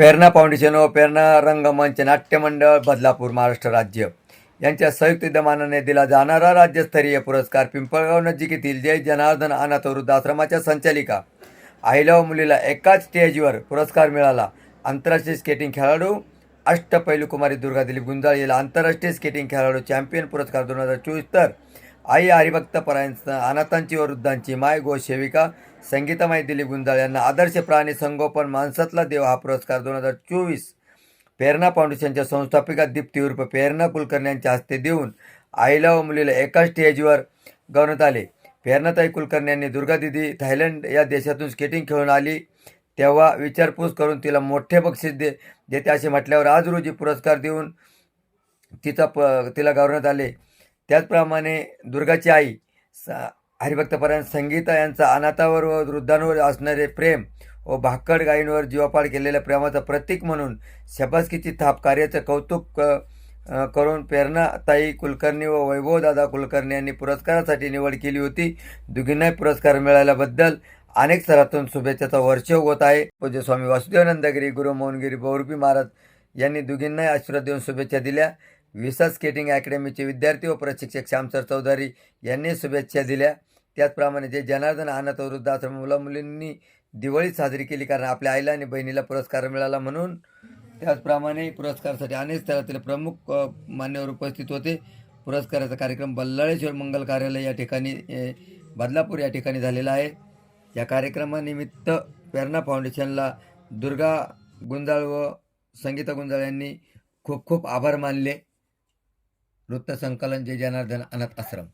प्रेरणा foundation व प्रेरणा रंगमंच नाट्यमंडळ बदलापूर महाराष्ट्र राज्य. यांच्या संयुक्त विद्यमानाने दिला जाणारा राज्यस्तरीय पुरस्कार पिंपळगाव नजीक जय जनार्दन अनाथ वृद्धाश्रमाच्या संचालिका. आईला व मुलीला एकाच स्टेजवर पुरस्कार मिळाला. आंतरराष्ट्रीय स्केटिंग खेळाडू अष्टपैलू कुमारी दुर्गा दिलीप गुंजाळ याला आंतरराष्ट्रीय स्केटिंग खेळाडू चॅम्पियन पुरस्कार दोन हजार चोवीस तर आई हरिभक्त परायण अनाथांची व वृद्धांची माय गो सेविका संगीतामाई दिलीप गुंजाळ यांना आदर्श प्राणी संगोपन माणसातला देव हा पुरस्कार दोन हजार चोवीस प्रेरणा फाउंडेशनच्या संस्थापिका दीप्ती उर्फ प्रेरणा कुलकर्णी यांच्या हस्ते देऊन आईला व मुलीला एका स्टेजवर गवण्यात आले. प्रेरणाताई कुलकर्णी यांनी दुर्गा दिदी थायलंड या देशातून स्केटिंग खेळून आली. तेव्हा विचारपूस करून तिला मोठे बक्षीस दे देते असे म्हटल्यावर आज रोजी पुरस्कार देऊन तिचा प तिला गौरवण्यात आले. त्याचप्रमाणे दुर्गाची आई स हरिभक्तपरायण संगीता यांचा अनाथावर व वृद्धांवर असणारे प्रेम व भाकड गायींवर जीवापाड केलेल्या प्रेमाचं प्रतीक म्हणून शबासकीची थाप कार्याचं कौतुक करून प्रेरणाताई कुलकर्णी व वैभवदादा कुलकर्णी यांनी पुरस्कारासाठी निवड केली होती. दोघींनाही पुरस्कार मिळाल्याबद्दल अनेक स्तरातून शुभेच्छाचा वर्षव होत आहे. पूज्य स्वामी वासुदेवानंदगिरी गुरु मोहनगिरी बौरपी महाराज यांनी दोघींनाही आशीर्वाद देऊन शुभेच्छा दिल्या. विसा स्केटिंग अकॅडमीचे विद्यार्थी व प्रशिक्षक श्यामसर चौधरी यांनी शुभेच्छा दिल्या. त्याचप्रमाणे जे जनार्दन अनाथ वृद्धाश्रम मुला मुलींनी दिवाळी साजरी केली कारण आपल्या आईला आणि बहिणीला पुरस्कार मिळाला म्हणून. त्याचप्रमाणे पुरस्कारासाठी अनेक स्तरातील प्रमुख मान्यवर उपस्थित होते. पुरस्काराचा कार्यक्रम बल्लाळेश्वर मंगल कार्यालय या ठिकाणी बदलापूर या ठिकाणी झालेला आहे. या कार्यक्रमानिमित्त प्रेरणा फाउंडेशनला दुर्गा गुंजाळ व संगीता गुंजाळ यांनी खूप खूप आभार मानले. वृत्तसंकलन जय जनार्दन अनाथ आश्रम